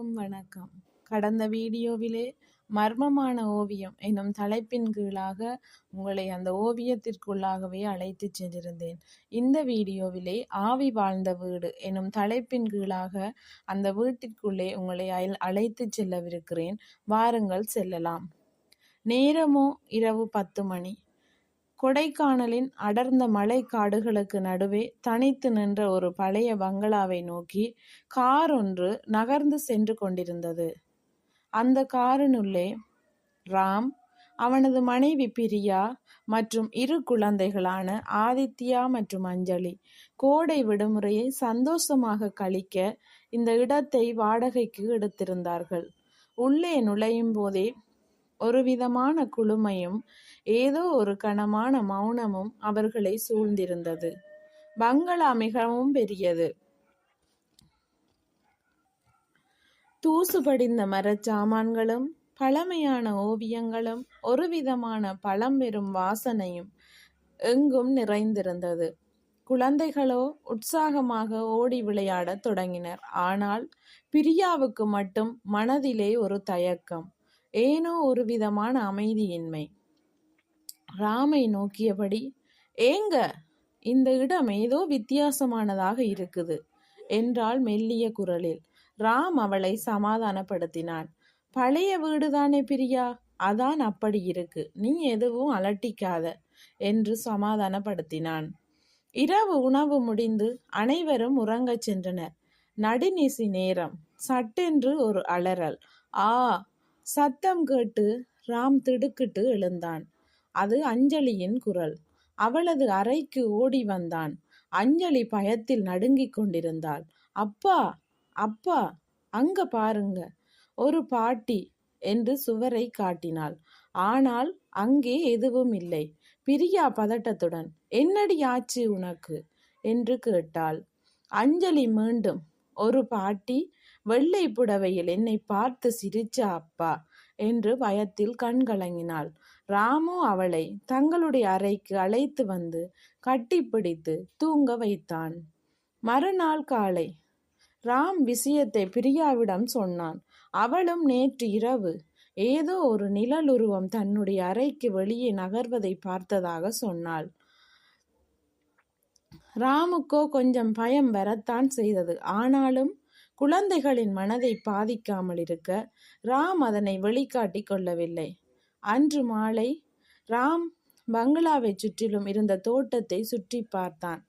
அனைவருக்கும் வணக்கம். கடந்த வீடியோவிலே மர்மமான ஓவியம் எனும் தலைப்பின் கீழாக உங்களை அந்த ஓவியத்திற்குள்ளாகவே அழைத்து சென்றிருந்தேன். இந்த வீடியோவிலே ஆவி வாழ்ந்த வீடு எனும் தலைப்பின் கீழாக அந்த வீட்டிற்குள்ளே உங்களை அழைத்து செல்லவிருக்கிறேன். வாருங்கள் செல்லலாம். நேரமோ இரவு பத்து மணி. கொடைக்கானலின் அடர்ந்த மலை காடுகளுக்கு நடுவே தனித்து நின்ற ஒரு பழைய பங்களாவை நோக்கி கார் ஒன்று நகர்ந்து சென்று கொண்டிருந்தது. அந்த காரினுள்ளே ராம் அவனது மனைவி பிரியா மற்றும் இரு குழந்தைகளான ஆதித்யா மற்றும் அஞ்சலி கோடை விடுமுறையை சந்தோஷமாக கழிக்க இந்த இடத்தை வாடகைக்கு எடுத்திருந்தார்கள். உள்ளே நுழையும் போதே ஒரு விதமான குளுமையும் ஏதோ ஒரு கனமான மௌனமும் அவர்களை சூழ்ந்திருந்தது. பங்களா மிகவும் பெரியது. தூசு படிந்த மரச்சாமான்களும் பழமையான ஓவியங்களும் ஒரு விதமான பழம்பெரும் வாசனையும் எங்கும் நிறைந்திருந்தது. குழந்தைகளோ உற்சாகமாக ஓடி விளையாடத் தொடங்கினர். ஆனால் பிரியாவுக்கு மட்டும் மனதிலே ஒரு தயக்கம். ஏனோ ஒரு விதமான அமைதியின்மை. ராமை நோக்கியபடி ஏங்க இந்த இடம் ஏதோ வித்தியாசமானதாக இருக்குது என்றாள் மெல்லிய குரலில். ராம் அவளை சமாதானப்படுத்தினான். பழைய வீடுதானே பிரியா? அதான் அப்படி இருக்கு. நீ எதுவும் அலட்டிக்காத என்று சமாதானப்படுத்தினான். இரவு உணவு முடிந்து அனைவரும் உறங்கச் சென்றனர். நடுநிசி நேரம். சட்டென்று ஒரு அலறல். ஆ சத்தம் கேட்டு ராம் திடுக்கிட்டு எழுந்தான். அது அஞ்சலியின் குரல். அவளது அறைக்கு ஓடி வந்தான். அஞ்சலி பயத்தில் நடுங்கிக் கொண்டிருந்தாள். அப்பா அப்பா அங்க பாருங்க. ஒரு பாட்டி என்று சுவரை காட்டினாள். ஆனால் அங்கே எதுவும் இல்லை. பிரியா பதட்டத்துடன் என்னடி ஆச்சு உனக்கு? என்று கேட்டாள். அஞ்சலி மீண்டும் ஒரு பாட்டி வெள்ளை புடவையில் என்னை பார்த்து சிரிச்ச அப்பா! என்று பயத்தில் கண்கலங்கினாள் ராமு அவளை தங்களுடைய அறைக்கு அழைத்து வந்து கட்டிப்பிடித்து தூங்க வைத்தான். மறுநாள் காலை ராம் விஷயத்தை பிரியாவிடம் சொன்னான். அவளும் நேற்று இரவு ஏதோ ஒரு நிழலுருவம் தன்னுடைய அறைக்கு வெளியே நகர்வதை பார்த்ததாக சொன்னாள். ராமுக்கோ கொஞ்சம் பயம் வரத்தான் செய்தது. ஆனாலும் குழந்தைகளின் மனதை பாதிக்காமல் இருக்க ராம் அதனை வெளிக்காட்டி கொள்ளவில்லை. அன்று மாலை ராம் பங்களாவை சுற்றிலும் இருந்த தோட்டத்தை சுற்றி பார்த்தான்.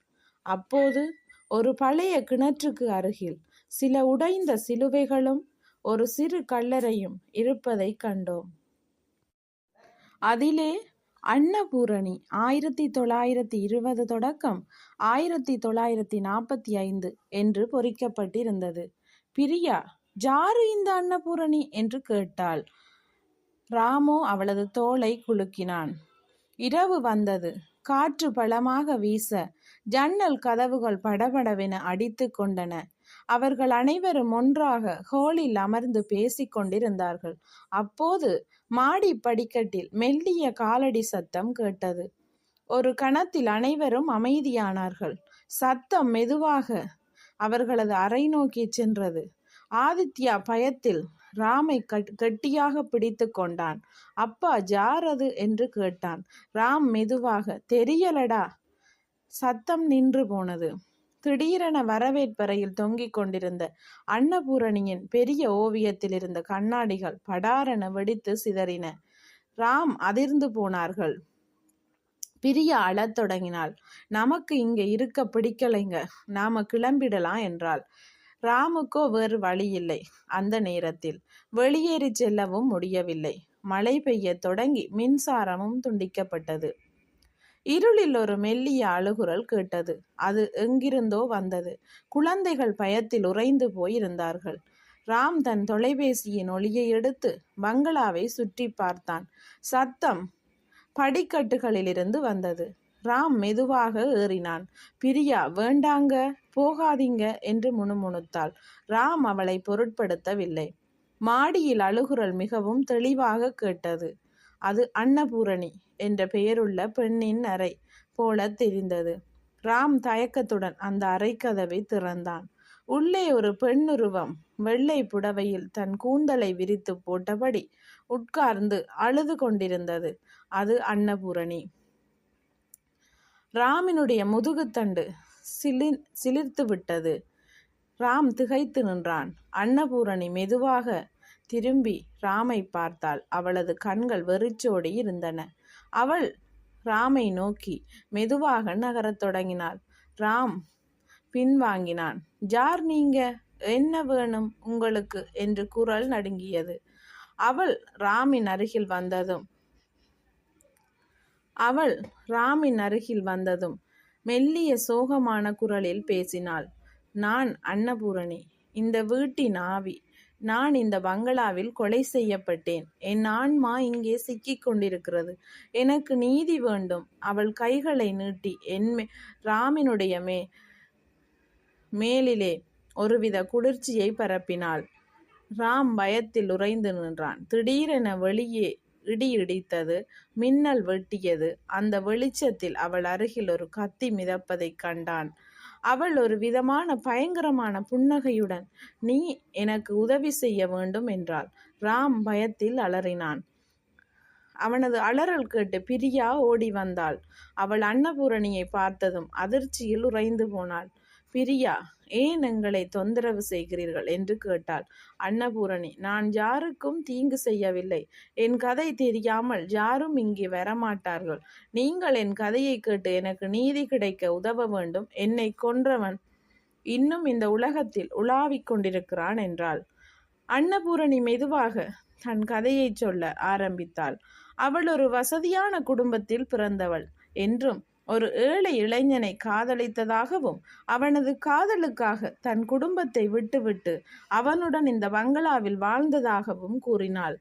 அப்போது ஒரு பழைய கிணற்றுக்கு அருகில் சில உடைந்த சிலுவைகளும் ஒரு சிறு கல்லறையும் இருப்பதை கண்டோம். அதிலே அன்னபூரணி ஆயிரத்தி தொள்ளாயிரத்தி இருபது தொடக்கம் ஆயிரத்தி தொள்ளாயிரத்தி நாற்பத்தி ஐந்து என்று பொறிக்கப்பட்டிருந்தது. பிரியா ஜாரு இந்த அன்னபூரணி என்று கேட்டாள். ராமோ அவளது தோலை குலுக்கினான். இரவு வந்தது. காற்று பலமாக வீச ஜன்னல் கதவுகள் படபடவென அடித்து கொண்டன. அவர்கள் அனைவரும் ஒன்றாக ஹோலில் அமர்ந்து பேசிக் கொண்டிருந்தார்கள். அப்போது மாடி படிக்கட்டில் மெல்லிய காலடி சத்தம் கேட்டது. ஒரு கணத்தில் அனைவரும் அமைதியானார்கள். சத்தம் மெதுவாக அவர்களது அறை நோக்கி சென்றது. ஆதித்யா பயத்தில் ராமை கெட்டியாக பிடித்து கொண்டான். அப்பா ஜார் அது? என்று கேட்டான். ராம் மெதுவாக தெரியலடா. சத்தம் நின்று போனது. திடீரென வரவேற்பறையில் தொங்கிக் கொண்டிருந்த அன்னபூரணியின் பெரிய ஓவியத்தில் இருந்த கண்ணாடிகள் படாரென வெடித்து சிதறின. ராம் அதிர்ந்து போனார்கள். பிரிய அழத் தொடங்கினாள். நமக்கு இங்க இருக்க பிடிக்கலைங்க. நாம கிளம்பிடலாம் என்றாள். ராமுக்கோ வேறு வழி இல்லை அந்த நேரத்தில் வெளியேறி செல்லவும் முடியவில்லை. மழை பெய்ய தொடங்கி மின்சாரமும் துண்டிக்கப்பட்டது. இருளில் ஒரு மெல்லிய அழுகுரல் கேட்டது. அது எங்கிருந்தோ வந்தது. குழந்தைகள் பயத்தில் உறைந்து போயிருந்தார்கள். ராம் தன் தொலைபேசியின் ஒளியை எடுத்து பங்களாவை சுற்றி பார்த்தான். சத்தம் படிக்கட்டுகளிலிருந்து வந்தது. ராம் மெதுவாக ஏறினான். பிரியா வேண்டாங்க போகாதீங்க என்று முணுமுணுத்தாள். ராம் அவளை பொருட்படுத்தவில்லை. மாடியில் அழுகுரல் மிகவும் தெளிவாக கேட்டது. அது அன்னபூரணி என்ற பெயருள்ள பெண்ணின் அறை போல தெரிந்தது. ராம் தயக்கத்துடன் அந்த அறை கதவை திறந்தான். உள்ளே ஒரு பெண்ணுருவம் வெள்ளை புடவையில் தன் கூந்தலை விரித்து போட்டபடி உட்கார்ந்து அழுது கொண்டிருந்தது. அது அன்னபூரணி. ராமினுடைய முதுகுத்தண்டு சிலி சிலிர்த்து விட்டது. ராம் திகைத்து நின்றான். அன்னபூரணி மெதுவாக திரும்பி ராமை பார்த்தாள். அவளது கண்கள் வெறிச்சோடி இருந்தன. அவள் ராமை நோக்கி மெதுவாக நகரத் தொடங்கினாள். ராம் பின்வாங்கினான். ஜார் நீங்க? என்ன வேணும் உங்களுக்கு? என்று குரல் நடுங்கியது. அவள் ராமின் அருகில் வந்ததும் அவள் ராமின் அருகில் வந்ததும் மெல்லிய சோகமான குரலில் பேசினாள். நான் அன்னபூரணி. இந்த வீட்டின் ஆவி. நான் இந்த பங்களாவில் கொலை செய்யப்பட்டேன். என் ஆன்மா இங்கே சிக்கிக் கொண்டிருக்கிறது. எனக்கு நீதி வேண்டும். அவள் கைகளை நீட்டி என் ராமினுடைய மே மேலிலே ஒருவித குளிர்ச்சியை பரப்பினாள். ராம் பயத்தில் உறைந்து நின்றான். திடீரென வெளியே இடி இடித்தது மின்னல் வெட்டியது. அந்த வெளிச்சத்தில் அவள் அருகில் ஒரு கத்தி மிதப்பதைக் கண்டான். அவள் ஒரு விதமான பயங்கரமான புன்னகையுடன் நீ எனக்கு உதவி செய்ய வேண்டும் என்றாள். ராம் பயத்தில் அலறினான். அவனது அலறல் கேட்டு பிரியா ஓடி வந்தாள். அவள் அன்னபூரணியை பார்த்ததும் அதிர்ச்சியில் உறைந்து போனாள். பிரியா ஏன் எங்களை தொந்தரவு செய்கிறீர்கள்? என்று கேட்டாள். அன்னபூரணி நான் யாருக்கும் தீங்கு செய்யவில்லை. என் கதை தெரியாமல் யாரும் இங்கே வரமாட்டார்கள். நீங்கள் என் கதையை கேட்டு எனக்கு நீதி கிடைக்க உதவ வேண்டும். என்னை கொன்றவன் இன்னும் இந்த உலகத்தில் உலாவிக் கொண்டிருக்கிறான் என்றாள். அன்னபூரணி மெதுவாக தன் கதையை சொல்ல ஆரம்பித்தாள். அவள் ஒரு வசதியான குடும்பத்தில் பிறந்தவள் என்றும் ஒரு ஏழை இளைஞனை காதலித்ததாகவும் அவனது காதலுக்காக தன் குடும்பத்தை விட்டுவிட்டு அவனுடன் இந்த பங்களாவில் வாழ்ந்ததாகவும் கூறினாள்.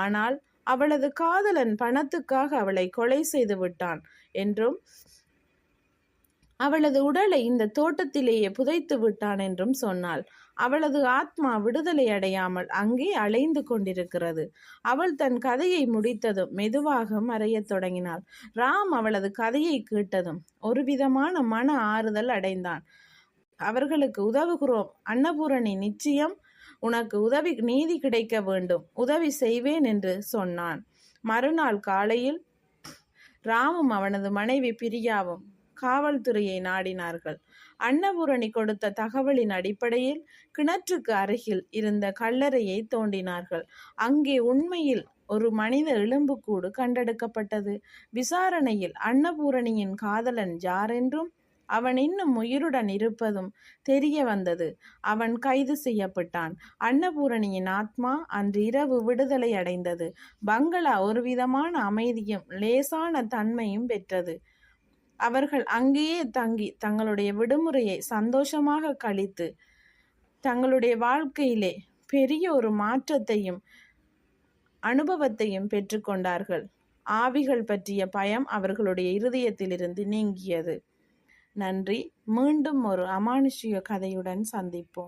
ஆனால் அவளது காதலன் பணத்துக்காக அவளை கொலை செய்து விட்டான் என்றும் அவளது உடலை இந்த தோட்டத்திலேயே புதைத்து விட்டான் என்றும் சொன்னாள். அவளது ஆத்மா விடுதலை அடையாமல் அங்கே அலைந்து கொண்டிருக்கிறது. அவள் தன் கதையை முடித்ததும் மெதுவாக மறையத் தொடங்கினாள். ராம் அவளது கதையை கேட்டதும் ஒரு விதமான மன ஆறுதல் அடைந்தான். அவர்களுக்கு உதவுகிறோம். அன்னபூரணி நிச்சயம் உனக்கு உதவி நீதி கிடைக்க வேண்டும். உதவி செய்வேன் என்று சொன்னான். மறுநாள் காலையில் ராமும் அவனது மனைவி பிரியாவும் காவல்துறையை நாடினார்கள். அன்னபூரணி கொடுத்த தகவலின் அடிப்படையில் கிணற்றுக்கு அருகில் இருந்த கல்லறையை தோண்டினார்கள். அங்கே உண்மையில் ஒரு மனித எலும்புக்கூடு கண்டெடுக்கப்பட்டது. விசாரணையில் அன்னபூரணியின் காதலன் யாரென்றும் அவன் இன்னும் உயிருடன் இருப்பதும் தெரிய வந்தது. அவன் கைது செய்யப்பட்டான். அன்னபூரணியின் ஆத்மா அன்று இரவு விடுதலை அடைந்தது. பங்களா ஒரு விதமான அமைதியும் லேசான தன்மையும் பெற்றது. அவர்கள் அங்கேயே தங்கி தங்களுடைய விடுமுறையை சந்தோஷமாக கழித்து தங்களுடைய வாழ்க்கையிலே பெரிய ஒரு மாற்றத்தையும் அனுபவத்தையும் பெற்றுக்கொண்டார்கள் ஆவிகள் பற்றிய பயம் அவர்களுடைய இருதயத்திலிருந்து நீங்கியது. நன்றி. மீண்டும் ஒரு அமானுஷ்ய கதையுடன் சந்திப்போம்.